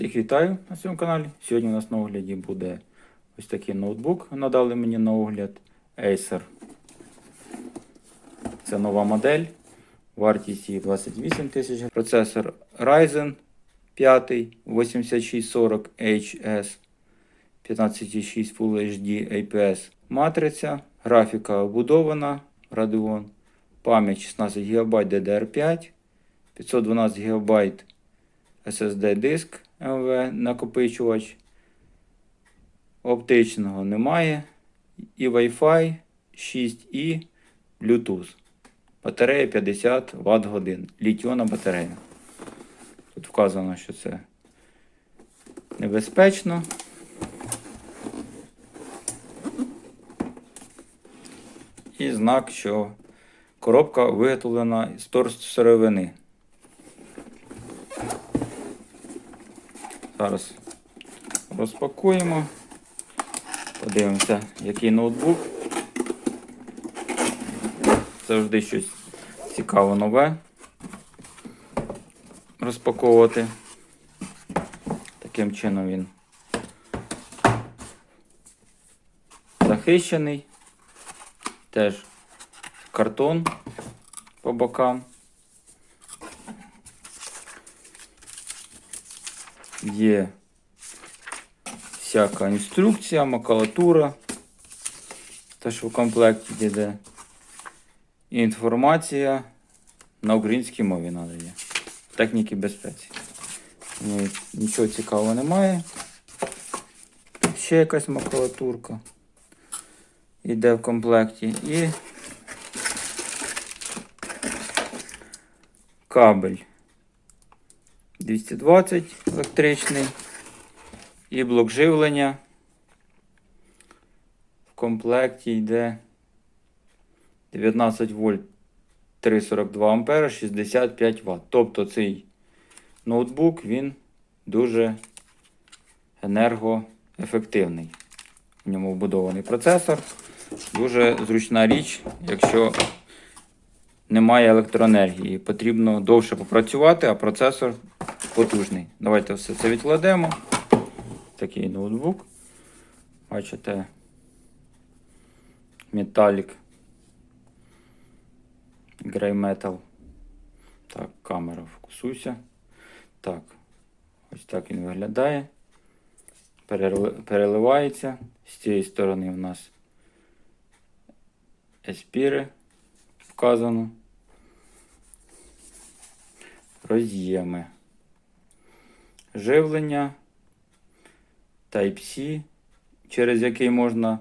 Всіх вітаю на цьому каналі. Сьогодні у нас на огляді буде ось такий ноутбук. Надали мені на огляд Acer. Це нова модель. Вартість її 28 тисяч. Процесор Ryzen 5 8640 HS 15,6 Full HD IPS матриця. Графіка вбудована Radeon. Пам'ять 16 ГБ DDR5, 512 ГБ SSD диск МВ накопичувач. Оптичного немає. І Wi-Fi 6 і Bluetooth. Батарея 50 Вт годин. Літіонна батарея. Тут вказано, що це небезпечно. І знак, що коробка виготовлена з торсировини. Зараз розпакуємо. Подивимося, який ноутбук. Завжди щось цікаве нове розпаковувати. Таким чином він захищений. Теж картон по бокам. Є всяка інструкція, макулатура. Те, що в комплекті йде. І інформація на українській мові надає. Техніки безпеці. Нічого цікавого немає. Ще якась макулатурка. Йде в комплекті. І кабель 220 електричний. І блок живлення. В комплекті йде 19 вольт 342 ампера 65 Вт. Тобто цей ноутбук він дуже енергоефективний. В ньому вбудований процесор. Дуже зручна річ, якщо немає електроенергії. Потрібно довше попрацювати, а процесор потужний. Давайте все це відкладемо. Такий ноутбук. Бачите, металік. Грей метал. Так, камера фокусуйся. Так, ось так він виглядає. Переливається. З цієї сторони у нас еспіри вказано. Роз'єми. Живлення. Type-C, через який можна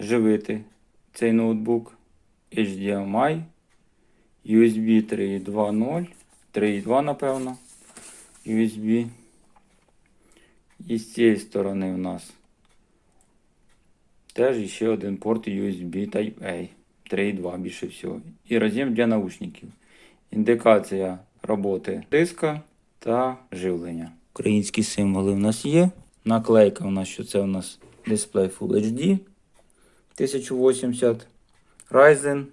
живити цей ноутбук. HDMI, USB 3.2.0, 3.2, напевно. USB. І з цієї сторони у нас теж ще один порт USB Type-A. 3.2 більше всього. І роз'єм для наушників. Індикація роботи диска та живлення. Українські символи в нас є. Наклейка у нас, що це у нас дисплей Full HD 1080 Ryzen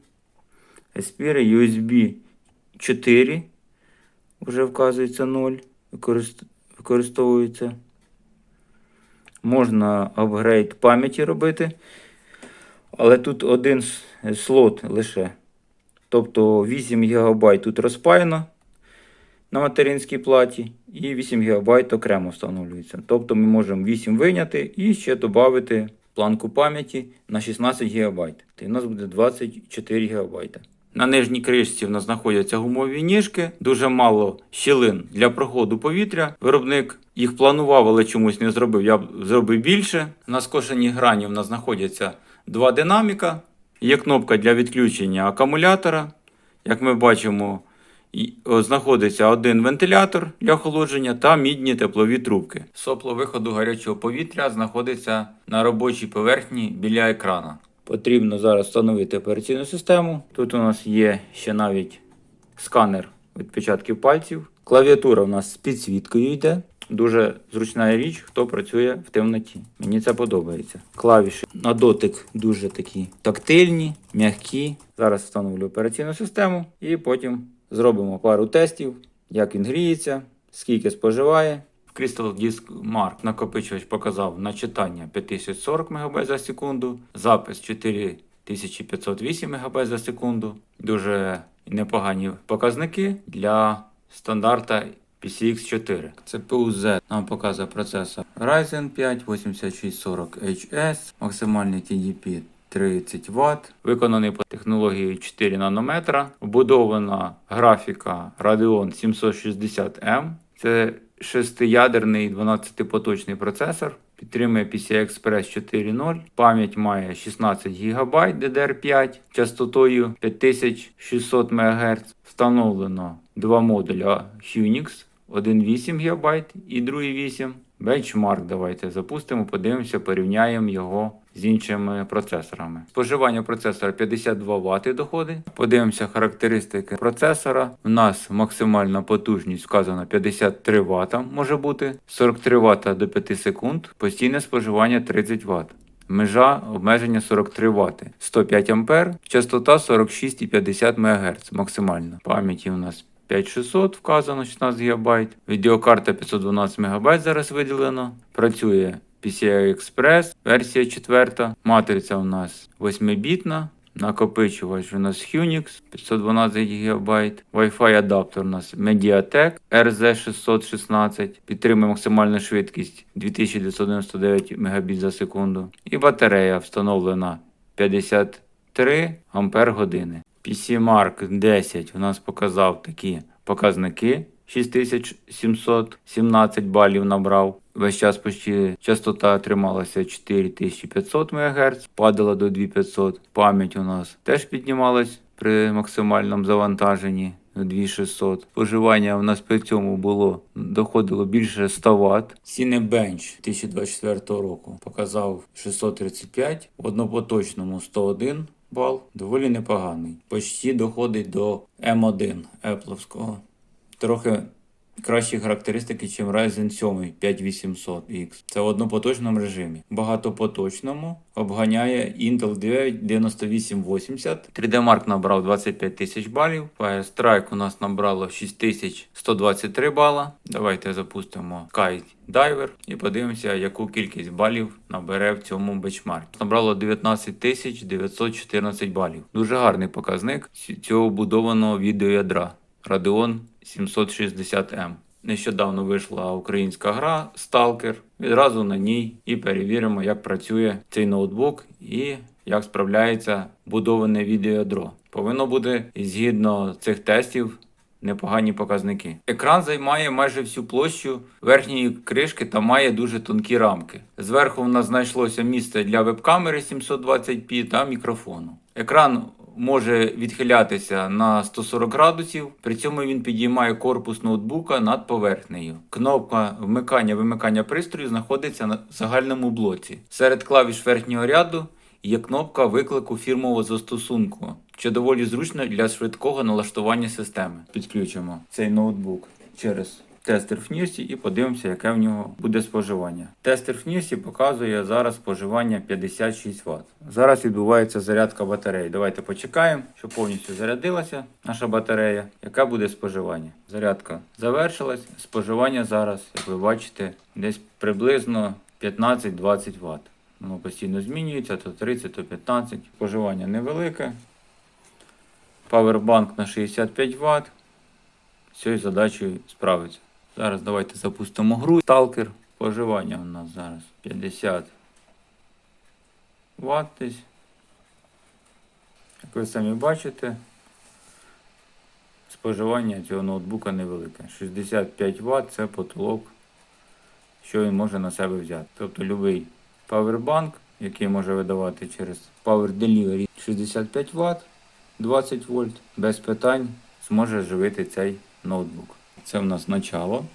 Aspire USB 4. Вже вказується 0. Використовується. Можна апгрейд пам'яті робити. Але тут один слот лише. Тобто 8 ГБ тут розпаяно на материнській платі і 8 ГБ окремо встановлюється. Тобто ми можемо 8 виняти і ще додати планку пам'яті на 16 ГБ. І у нас буде 24 ГБ. На нижній кришці в нас знаходяться гумові ніжки, дуже мало щілин для проходу повітря. Виробник їх планував, але чомусь не зробив. Я б зробив більше. На скошеній грані в нас знаходяться два динаміка. Є кнопка для відключення акумулятора. Як ми бачимо, знаходиться один вентилятор для охолодження та мідні теплові трубки. Сопло виходу гарячого повітря знаходиться на робочій поверхні біля екрана. Потрібно зараз встановити операційну систему. Тут у нас є ще навіть сканер відпечатків пальців. Клавіатура у нас з підсвіткою йде. Дуже зручна річ, хто працює в темноті. Мені це подобається. Клавіші на дотик дуже такі тактильні, м'які. Зараз встановлю операційну систему і потім зробимо пару тестів, як він гріється, скільки споживає В Crystal Disk Mark накопичувач показав на читання 5040 МБ за секунду, запис 4508 МБ за секунду. Дуже непогані показники для стандарта PCX4. CPU Z нам показує процесор Ryzen 5 8640HS, максимальний TDP 30 Вт, виконаний по технології 4 нанометра, вбудована графіка Radeon 760M. Це шестиядерний 12-поточний процесор. Підтримує PCI Express 4.0, пам'ять має 16 ГБ DDR5 частотою 5600 МГц. Встановлено два модуля Unix, один 8 ГБ і другий 8. Бенчмарк давайте запустимо, подивимося, порівняємо його з іншими процесорами. Споживання процесора 52 Вт доходить. Подивимося характеристики процесора. У нас максимальна потужність вказана 53 Вт може бути, 43 Вт до 5 секунд, постійне споживання 30 Вт. Межа обмеження 43 Вт, 105 А, частота 46,50 МГц максимальна. Пам'яті у нас 5600 вказано 16 ГБ. Відеокарта 512 МБ зараз виділено. Працює PCI Express, версія 4. Матриця у нас 8-бітна. Накопичувач у нас Unix 512 ГБ. Wi-Fi адаптер у нас Mediatek RZ616. Підтримує максимальну швидкість 2999 Мбіт за секунду. І батарея встановлена 53 Ампер. PC Mark 10 у нас показав такі показники. 6717 балів набрав. Весь час почти частота трималася 4500 МГц, падала до 2500. Пам'ять у нас теж піднімалась при максимальному завантаженні. на 2600. Споживання у нас при цьому було доходило більше 100 Вт. Cinebench 2024 року показав 635, в однопоточному 101 бал, доволі непоганий. Почти доходить до M1 Apple. Трохи кращі характеристики, ніж Ryzen 7 5800X. Це в однопоточному режимі. Багатопоточному обганяє Intel 9 9880. 3D Mark набрав 25 тисяч балів. Firestrike у нас набрало 6123 бала. Давайте запустимо Kite Diver і подивимося, яку кількість балів набере в цьому бенчмарку. Набрало 19 914 балів. Дуже гарний показник цього будованого відеоядра. Radeon 760M. Нещодавно вийшла українська гра Stalker. Відразу на ній і перевіримо, як працює цей ноутбук і як справляється будоване відеоядро. Повинно бути згідно цих тестів. Непогані показники. Екран займає майже всю площу верхньої кришки та має дуже тонкі рамки. Зверху в нас знайшлося місце для веб-камери 720p та мікрофону. Екран може відхилятися на 140 градусів, при цьому він підіймає корпус ноутбука над поверхнею. Кнопка вмикання-вимикання пристрою знаходиться на загальному блоці. Серед клавіш верхнього ряду є кнопка виклику фірмового застосунку, що доволі зручно для швидкого налаштування системи. Підключимо цей ноутбук через тестер в Нірсі і подивимося, яке в нього буде споживання. Тестер в Нірсі показує зараз споживання 56 Вт. Зараз відбувається зарядка батареї. Давайте почекаємо, щоб повністю зарядилася наша батарея. Яке буде споживання? Зарядка завершилась. Споживання зараз, як ви бачите, десь приблизно 15-20 Вт. Воно постійно змінюється, то 30, то 15. Споживання невелике. Павербанк на 65 Вт. З цією задачею справиться. Зараз давайте запустимо гру. Сталкер. Споживання у нас зараз 50 Вт. Як ви самі бачите, споживання цього ноутбука невелике. 65 Вт це потолок, що він може на себе взяти. Тобто будь-який павербанк, який може видавати через Power Delivery 65 Вт, 20 вольт, без питань зможе живити цей ноутбук. Це в нас начало.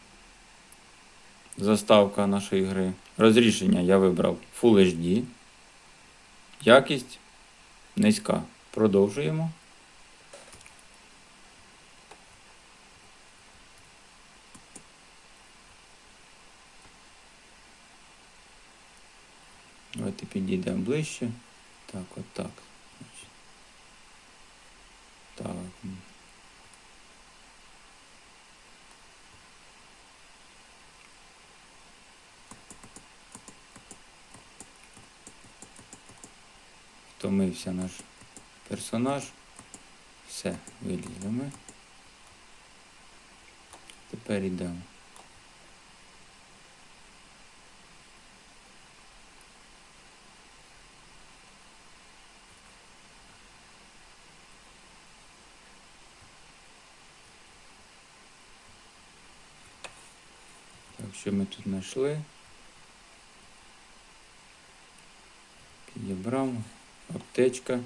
Заставка нашої гри. Розрішення я вибрав Full HD. Якість низька. Продовжуємо. Давайте підійдемо ближче. Так, от так. Втомився наш персонаж. Все, вилізли ми. Тепер йдемо. Так, що ми тут знайшли? Підібрав. Аптечка.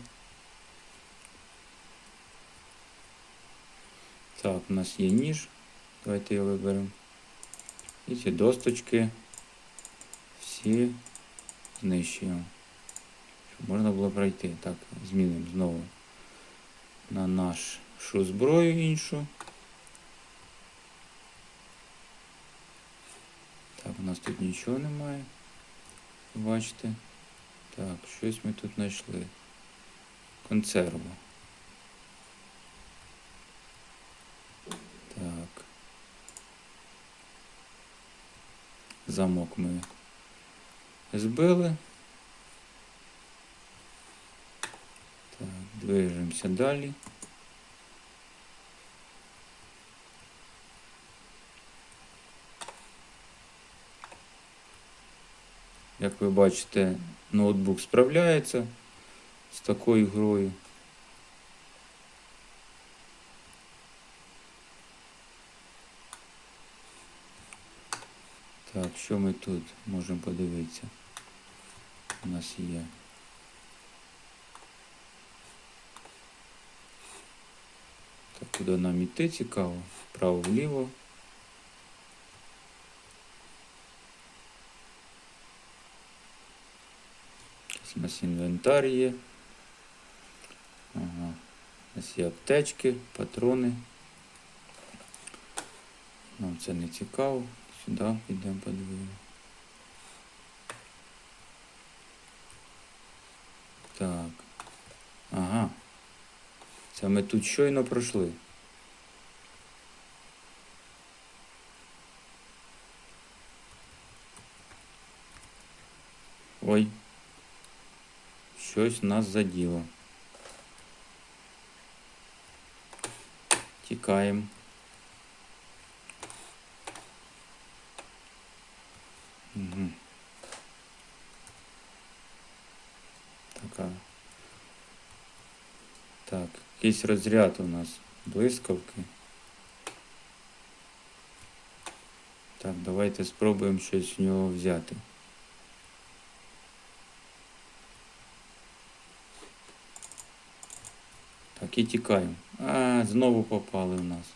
Так, у нас є ніж. Давайте його виберемо. І ці досточки всі знищуємо. Щоб можна було пройти. Так, змінимо знову на нашу зброю іншу. Так, у нас тут нічого немає. Бачите. Так, щось ми тут знайшли. Консерву. Так. Замок ми збили. Так, движемося далі. Як ви бачите, ноутбук справляється з такою грою. Так, що ми тут можемо подивитися? У нас є. Так, куди нам іти цікаво? Вправо-вліво. Нас інвентар є. Ага. У нас є аптечки, патрони. Нам це не цікаво. Сюди підемо подивимо. Так. Ага. Це ми тут щойно пройшли. Ой. Щось нас заділо. Тікаємо. Угу. Така. Так, якийсь розряд у нас блискавки. Так, давайте спробуємо щось в нього взяти. Так, тікаємо. А, знову попали в нас.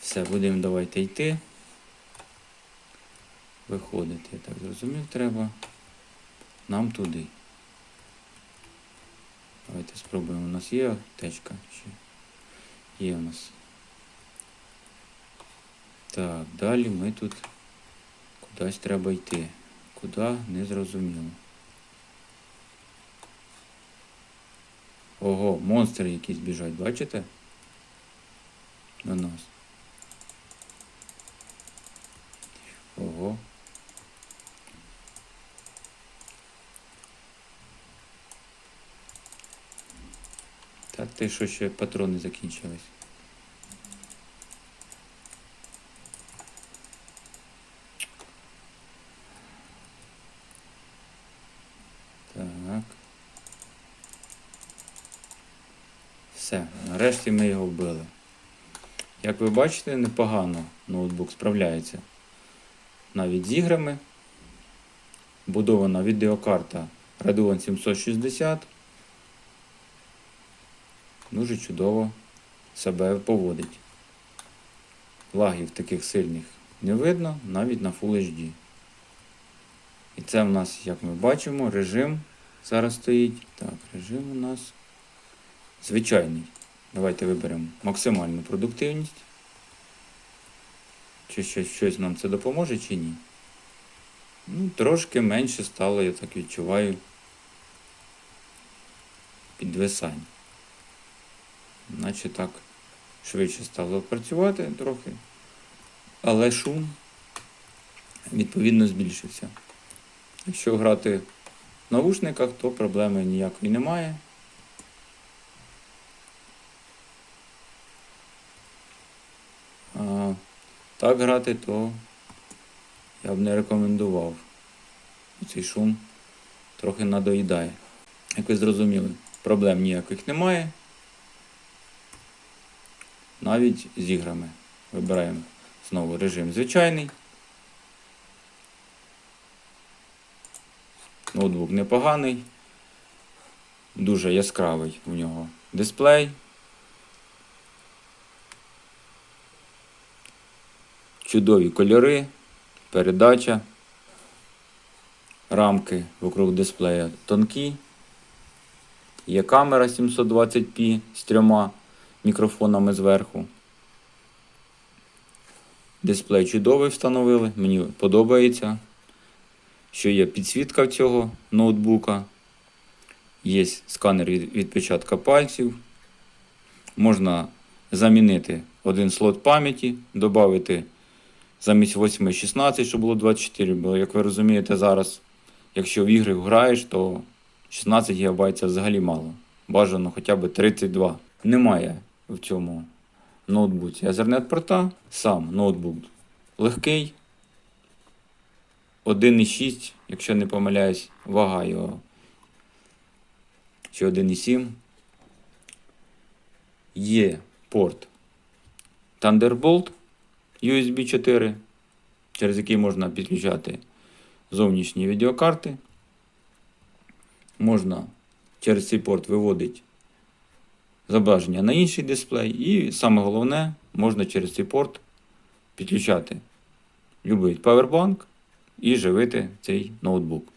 Все, будемо давайте йти. Виходити, я так зрозумів, треба нам туди. Давайте спробуємо. У нас є аптечка? Чи є у нас? Так, далі ми тут кудись треба йти. Куди не зрозуміло. Ого, монстри якісь біжать, бачите? На нас. Ого. Так, ти що ще патрони закінчились? Так. Все, нарешті ми його вбили. Як ви бачите, непогано ноутбук справляється навіть з іграми. Будована відеокарта Radeon 760. Дуже чудово себе поводить. Лагів таких сильних не видно навіть на Full HD. І це в нас, як ми бачимо, режим зараз стоїть. Так, режим у нас звичайний. Давайте виберемо максимальну продуктивність. Чи щось, щось нам це допоможе, чи ні. Ну, трошки менше стало, я так відчуваю, підвисань. Наче так швидше стало працювати трохи. Але шум відповідно збільшився. Якщо грати в навушниках, то проблеми ніякої немає. А так грати, то я б не рекомендував. Цей шум трохи надоїдає. Як ви зрозуміли, проблем ніяких немає. Навіть з іграми. Вибираємо знову режим звичайний. Ноутбук непоганий. Дуже яскравий у нього дисплей. Чудові кольори, передача, рамки вокруг дисплея тонкі. Є камера 720p з трьома мікрофонами зверху. Дисплей чудовий встановили, мені подобається, що є підсвітка цього ноутбука. Є сканер від- відпечатка пальців. Можна замінити один слот пам'яті, додати замість 8 16, щоб було 24. Бо, як ви розумієте, зараз, якщо в ігри граєш, то 16 ГБ це взагалі мало. Бажано хоча б 32. Немає в цьому ноутбуці Ethernet порта. Сам ноутбук легкий. 1,6, якщо не помиляюсь, вага його. Чи 1,7. Є порт Thunderbolt USB 4, через який можна підключати зовнішні відеокарти. Можна через цей порт виводити зображення на інший дисплей. І саме головне, можна через цей порт підключати любий павербанк і живити цей ноутбук.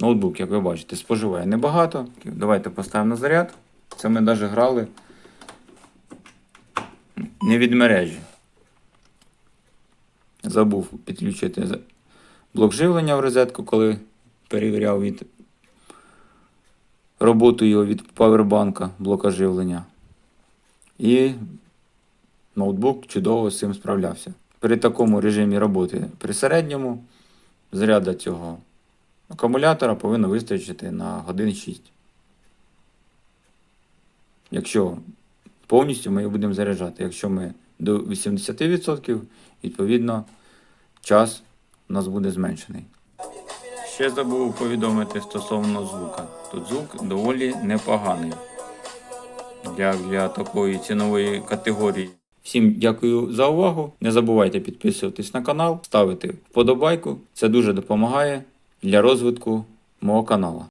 Ноутбук, як ви бачите, споживає небагато. Давайте поставимо на заряд. Це ми навіть грали не від мережі. Забув підключити блок живлення в розетку, коли перевіряв від роботу його від павербанка, блока живлення. І ноутбук чудово з цим справлявся. При такому режимі роботи при середньому заряда цього акумулятора повинно вистачити на годин 6. Якщо повністю ми його будемо заряджати. Якщо ми до 80%, відповідно, час у нас буде зменшений. Ще забув повідомити стосовно звука. Тут звук доволі непоганий для, для такої цінової категорії. Всім дякую за увагу. Не забувайте підписуватись на канал, ставити вподобайку. Це дуже допомагає для розвитку мого каналу.